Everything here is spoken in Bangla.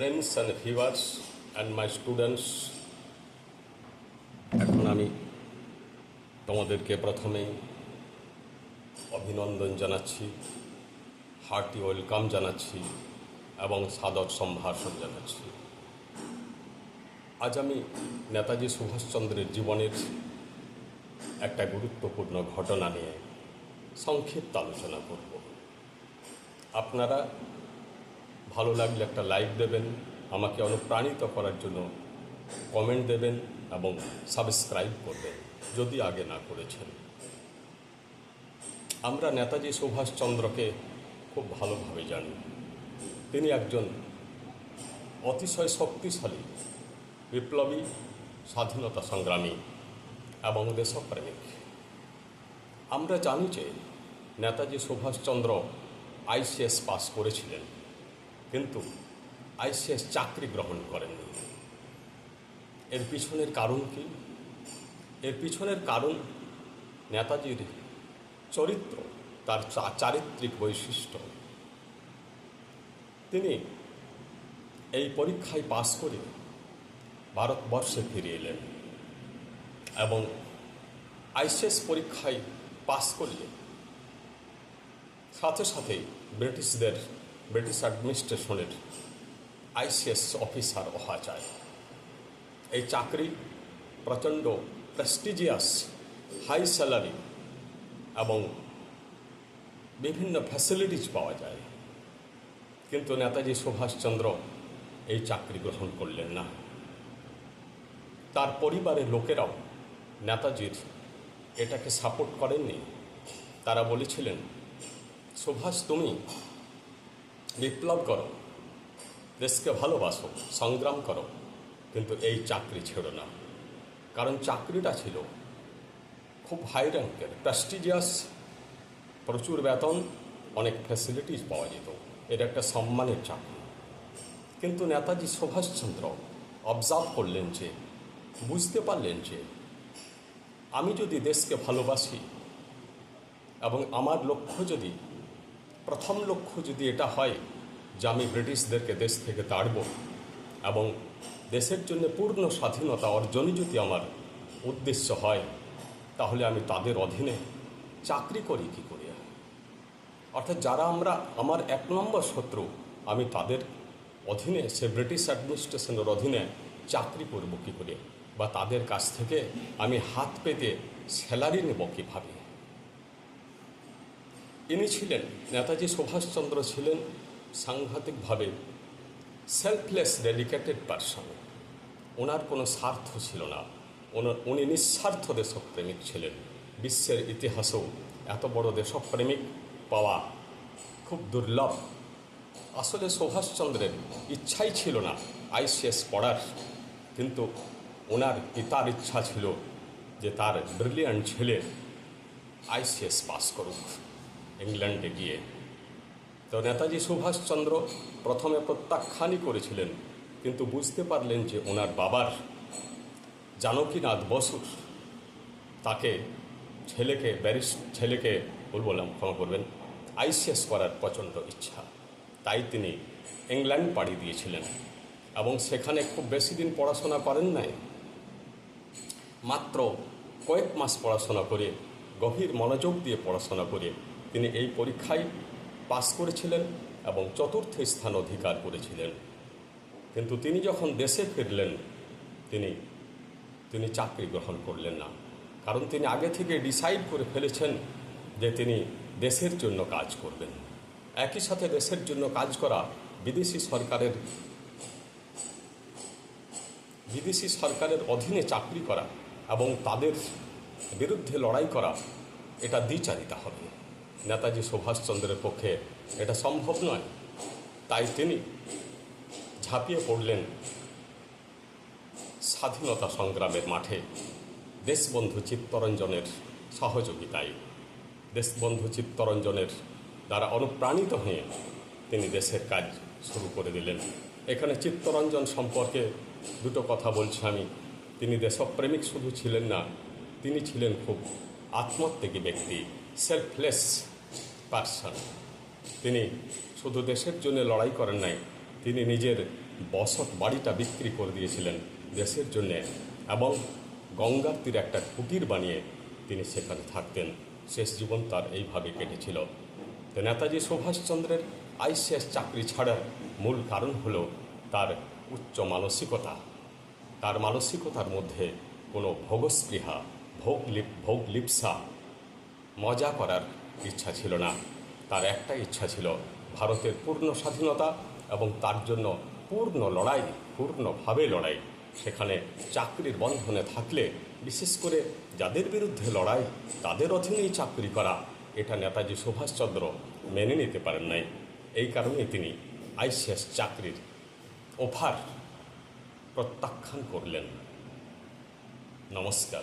Friends and viewers and my students এখন আমি তোমাদেরকে প্রথমে অভিনন্দন জানাচ্ছি হার্টি ওয়েলকাম জানাচ্ছি এবং সাদর সম্ভাষণ জানাচ্ছি। আজ আমি নেতাজি সুভাষচন্দ্রের জীবনের একটা গুরুত্বপূর্ণ ঘটনা নিয়ে সংক্ষিপ্ত আলোচনা করব। আপনারা ভালো লাগলে একটা লাইক দেবেন, আমাকে অনুপ্রাণিত করার জন্য কমেন্ট দেবেন এবং সাবস্ক্রাইব করবেন, যদি আগে না করেছেন। আমরা নেতাজি সুভাষচন্দ্রকে খুব ভালোভাবে জানি। তিনি একজন অতিশয় শক্তিশালী, বিপ্লবী, স্বাধীনতা সংগ্রামী এবং দেশপ্রেমিক। আমরা জানি যে নেতাজি সুভাষচন্দ্র আইসিএস পাস করেছিলেন। কিন্তু আইসিএস চাকরি গ্রহণ করেননি। এর পিছনের কারণ কি? এর পিছনের কারণ নেতাজির চরিত্র, তার চারিত্রিক বৈশিষ্ট্য। তিনি এই পরীক্ষায় পাশ করে ভারতবর্ষে ফিরে এলেন এবং আইসিএস পরীক্ষায় পাস করলে সাথে সাথে ব্রিটিশদের ব্রিটিশ অ্যাডমিনিস্ট্রেশনের আইসিএস অফিসার হওয়া যায়। এই চাকরি প্রচণ্ড প্রেস্টিজিয়াস হাই স্যালারি এবং বিভিন্ন ফ্যাসিলিটিস পাওয়া যায়। কিন্তু নেতাজি সুভাষচন্দ্র এই চাকরি গ্রহণ করলেন না। তার পরিবারের লোকেরাও নেতাজির এটাকে সাপোর্ট করেননি। তারা বলেছিলেন, সুভাষ, তুমি বিপ্লব করো। দেশকে ভালোবাসো, সংগ্রাম করো, কিন্তু এই চাকরি ছেড়ো না। কারণ চাকরিটা ছিল খুব হাই র্যাঙ্কের প্রেস্টিজিয়াস প্রচুর বেতন, অনেক ফ্যাসিলিটিস পাওয়া যেত। এটা একটা সম্মানের চাকরি। কিন্তু নেতাজি সুভাষচন্দ্র অবজার্ভ করলেন যে, বুঝতে পারলেন যে, আমি যদি দেশকে ভালোবাসি এবং আমার লক্ষ্য যদি প্রথম লক্ষ্য যদি এটা হয় যে আমি ব্রিটিশদেরকে দেশ থেকে তাড়ব এবং দেশের জন্য পূর্ণ স্বাধীনতা অর্জনই যদি আমার উদ্দেশ্য হয়, তাহলে আমি তাদের অধীনে চাকরি করি কী করে? অর্থাৎ যারা আমরা, আমার এক নম্বর শত্রু, আমি তাদের অধীনে, সে ব্রিটিশ অ্যাডমিনিস্ট্রেশনের অধীনে চাকরি করব কী করে? বা তাদের কাছ থেকে আমি হাত পেতে স্যালারি নেব কীভাবে? ইনি ছিলেন, নেতাজি সুভাষচন্দ্র ছিলেন সাংঘাতিকভাবে সেলফলেস ডেডিকেটেড পার্সন ওনার কোনো স্বার্থ ছিল না। উনি নিঃস্বার্থ দেশপ্রেমিক ছিলেন। বিশ্বের ইতিহাসেও এত বড় দেশপ্রেমিক পাওয়া খুব দুর্লভ। আসলে সুভাষচন্দ্রের ইচ্ছাই ছিল না আইসিএস পড়ার, কিন্তু ওনার পিতার ইচ্ছা ছিল যে তার ব্রিলিয়ান্ট ছেলে আইসিএস পাস করুক। ইংল্যান্ডে গিয়ে তো নেতাজি সুভাষচন্দ্র প্রথমে প্রত্যাখ্যানই করেছিলেন, কিন্তু বুঝতে পারলেন যে ওনার বাবার জানকীনাথ বসুর তাকে ছেলেকে ব্যারিস ছেলেকে বলব না, ক্ষমা করবেন, আইসিএস করার প্রচণ্ড ইচ্ছা। তাই তিনি ইংল্যান্ড পাড়ি দিয়েছিলেন। এবং সেখানে খুব বেশি দিন পড়াশোনা করেন নাই। মাত্র কয়েক মাস পড়াশোনা করে, গভীর মনোযোগ দিয়ে পড়াশোনা করে তিনি এই পরীক্ষায় পাস করেছিলেন এবং চতুর্থ স্থান অধিকার করেছিলেন। কিন্তু তিনি যখন দেশে ফিরলেন, তিনি তিনি চাকরি গ্রহণ করলেন না। কারণ তিনি আগে থেকে ডিসাইড করে ফেলেছেন যে তিনি দেশের জন্য কাজ করবেন। একই সাথে দেশের জন্য কাজ করা বিদেশি সরকারের বিদেশি সরকারের অধীনে চাকরি করা এবং তাদের বিরুদ্ধে লড়াই করা, এটা দ্বিচারিতা হবে। নেতাজি সুভাষচন্দ্রের পক্ষে এটা সম্ভব নয়। তাই তিনি ঝাঁপিয়ে পড়লেন স্বাধীনতা সংগ্রামের মাঠে। দেশবন্ধু চিত্তরঞ্জনের সহযোগিতায়। দেশবন্ধু চিত্তরঞ্জনের দ্বারা অনুপ্রাণিত হয়ে তিনি দেশের কাজ শুরু করে দিলেন। এখানে চিত্তরঞ্জন সম্পর্কে দুটো কথা বলছি আমি। তিনি দেশপ্রেমিক শুধু ছিলেন না, তিনি ছিলেন খুব আত্মত্যাগী ব্যক্তি সেলফলেস পার্সন তিনি শুধু দেশের জন্য লড়াই করেন নাই, তিনি নিজের বসত বাড়িটা বিক্রি করে দিয়েছিলেন দেশের জন্যে এবং গঙ্গার তীরে একটা কুটির বানিয়ে তিনি সেখানে থাকতেন। শেষ জীবন তার এইভাবে কেটেছিল। তো নেতাজি সুভাষচন্দ্রের আইসিএস চাকরি ছাড়ার মূল কারণ হল তার উচ্চ মানসিকতা। তার মানসিকতার মধ্যে কোনো ভোগস্পৃহা, ভোগ লিপ, ভোগ লিপসা মজা করার ইচ্ছা ছিল না। তার একটা ইচ্ছা ছিল ভারতের পূর্ণ স্বাধীনতা এবং তার জন্য পূর্ণ লড়াই, পূর্ণভাবে লড়াই। সেখানে চাকরির বন্ধনে থাকলে, বিশেষ করে যাদের বিরুদ্ধে লড়াই, তাদের অধীনেই চাকরি করা, এটা নেতাজি সুভাষচন্দ্র মেনে নিতে পারেন নাই। এই কারণে তিনি আইসিএস চাকরির অফার প্রত্যাখ্যান করলেন। নমস্কার।